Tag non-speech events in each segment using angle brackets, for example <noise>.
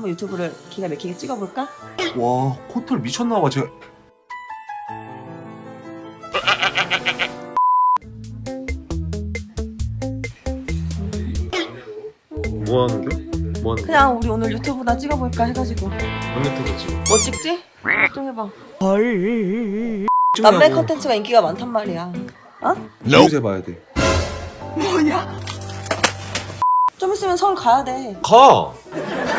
한번 유튜브를 기가 막히게 찍어볼까? 와 코털 미쳤나봐 제가 뭐 하는 게? 뭐 하는 그냥 우리 오늘 유튜브나 찍어볼까 해가지고 거? 지금 뭐 찍지? 좀 해봐 헐 남매 컨텐츠가 인기가 많단 말이야 어? 뉴스에 봐야 돼 좀 있으면 서울 가야 돼 가!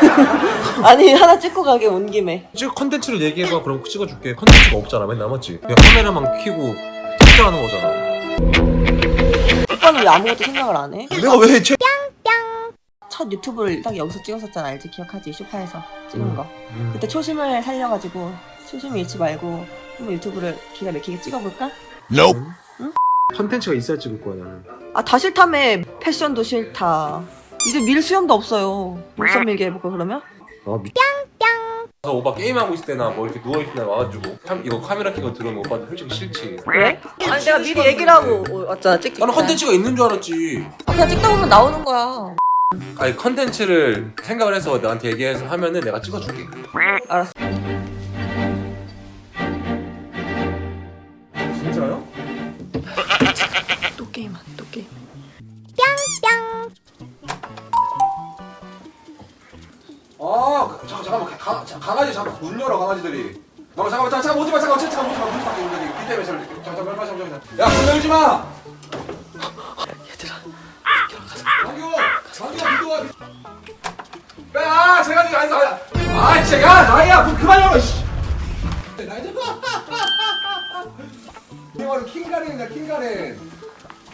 <laughs> 아니 하나 찍고 가게 온 김에. 찍 컨텐츠를 얘기해봐. 그럼 찍어줄게. 컨텐츠가 없잖아. 맨날 맞지? 그냥 카메라만 켜고 찍자하는 거잖아. 오빠는 왜 아무것도 생각을 안 해? 내가 왜 채... 첫 유튜브를 딱 여기서 찍었었잖아. 알지? 기억하지? 쇼파에서 찍은 음. 거. 그때 초심을 살려가지고 초심 잃지 말고 한번 유튜브를 기가 막히게 찍어볼까? 컨텐츠가 있어야 찍을 거야 나는. 아다 싫다며. 패션도 싫다 이제 밀 수염도 없어요. 눈썹 밀게 해볼까 그러면? 아 미... 저 오빠 게임하고 있을 때나 뭐 이렇게 누워있을 때 와가지고 참 이거 카메라 켜고 들으면 오빠도 솔직히 싫지. 왜? 아니 내가 미리 얘기를 하고 어, 왔잖아 찍 나는 컨텐츠가 있는 줄 알았지. 아, 그냥 찍다 보면 나오는 거야. 아니 컨텐츠를 생각을 해서 나한테 얘기해서 하면은 내가 찍어줄게. 알았어 아 잠깐 잠깐만 가, 가, 강아지 잠깐 문 열어 강아지들이 잠깐 잠깐만 잠깐 잠깐 오지 마 잠깐 잠깐 오지마 문 밖에 있는데 비 때문에 잘 잠깐 잠깐 잠깐 잠깐 야문 열지 마 얘들아 강규 강규 비도 야 제가 지금 안서 아 진짜 야 나이야 문 그만 열어 씨 나이 좀 이게 바로 킹가렌이다 킹가렌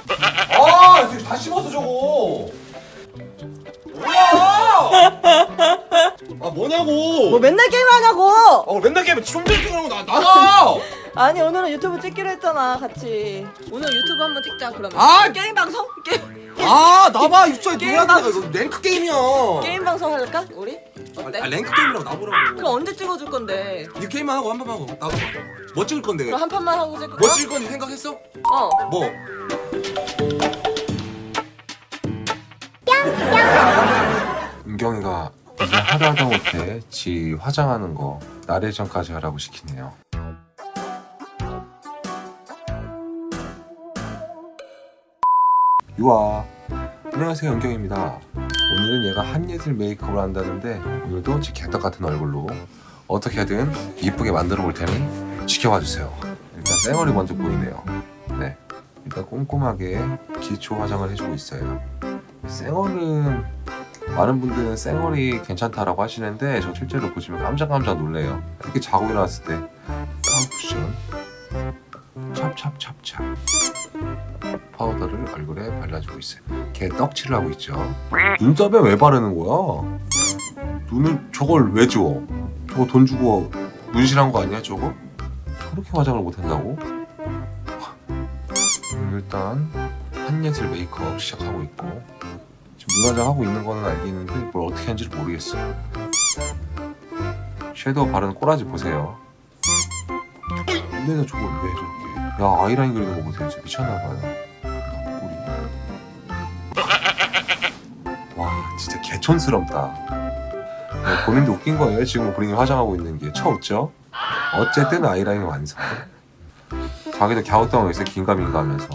아 지금 다 씹었어 저거 뭐냐고 뭐 맨날 게임하냐고 어 맨날 게임 좀들 찍으라고 나 나가 <laughs> 아니 오늘은 유튜브 찍기로 했잖아 같이 오늘 유튜브 한번 찍자 그러면 아! 게임 방송? 게임, 아 나봐 입장에 게임 방- 이거 랭크 게임이야 게임 방송 할까 우리? 어때? 아 랭크 게임이라고 나보라고 그럼 언제 찍어줄 건데 이 게임만 하고 한번 하고 나도 뭐 찍을 건데 그럼 한 판만 하고 찍을까? 뭐 찍을 건지 생각했어? 어 뭐? 은경이가 이제 하도 하다 못해 지 화장하는 거 나레이션까지 하라고 시키네요. 유아 안녕하세요 은경입니다. 오늘은 얘가 한예슬 메이크업을 한다는데 오늘도 제 개떡 같은 얼굴로 어떻게든 이쁘게 만들어 볼 테니 지켜봐 주세요. 일단 쌩얼이 먼저 보이네요. 네 일단 꼼꼼하게 기초 화장을 해주고 있어요. 쌩얼은 많은 분들은 쌩얼이 괜찮다라고 하시는데 저 실제로 보시면 깜짝깜짝 놀래요 이렇게 자고 일어났을 때 파우쿠션 찹찹찹찹 파우더를 얼굴에 발라주고 있어요 걔 떡칠을 하고 있죠 눈썹에 왜 바르는 거야? 눈을 저걸 왜 줘? 저거 돈 주고 문신한 거 아니야 저거? 저렇게 화장을 못한다고? 음, 일단 한예슬 메이크업 시작하고 있고 눈화장 하고 있는 거는 알겠는데 뭘 어떻게 하는지 를 모르겠어요. 섀도우 바르는 꼬라지 보세요. 근데 저걸 왜 저렇게 야 아이라인 그리는 거 보세요. 진짜 미쳤나봐요. 와 진짜 개촌스럽다. 네, 본인도 웃긴 거예요. 지금 본인이 화장하고 있는 게. 처웃죠? 어쨌든 아이라인 완성. 자기도 갸우뚱하고 있어요. 긴가민가 하면서.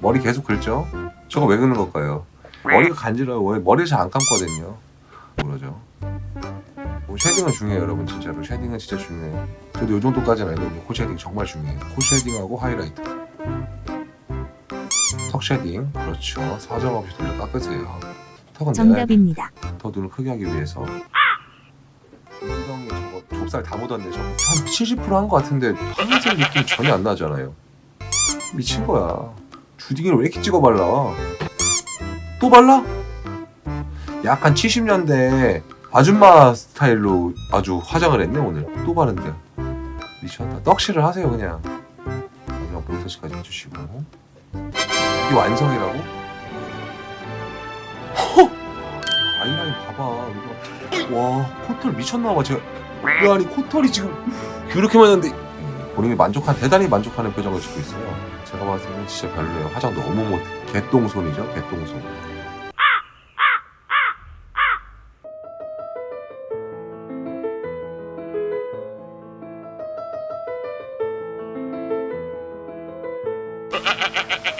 머리 계속 긁죠 저거 왜 긁는 걸까요? 머리가 간지러워요 머리를 잘안 감거든요. 그러죠. 뭐 쉐딩은 중요해요 여러분 진짜로. 쉐딩은 진짜 중요해요. 저도 이 정도까지는 아니거든요. 코 쉐딩 정말 중요해요. 코 쉐딩하고 하이라이트. 턱 쉐딩. 그렇죠. 사정 없이 돌려 깎으세요. 턱은 정답입니다. 더 눈을 크게 하기 위해서. 은경이 저거 좁쌀 다 묻었네 저거. 한 70%한 것 같은데 하늘색 느낌 전혀 안 나잖아요. 미친 거야 주딩이를 왜 이렇게 찍어 발라? 또 발라? 약간 70년대 아줌마 스타일로 아주 화장을 했네 오늘. 또 바른데. 미쳤다. 떡칠을 하세요 그냥. 마지막 볼터치까지 해주시고. 이게 완성이라고? 허! 아이라인 봐봐. 와 코털 미쳤나봐. 제가 야, 아니 코털이 지금 이렇게만 했는데 본인이 만족한 대단히 만족하는 표정을 짓고 있어요 제가 봤을 때는 진짜 별로예요. 화장 너무 못해. 개똥손이죠, 개똥손. <laughs>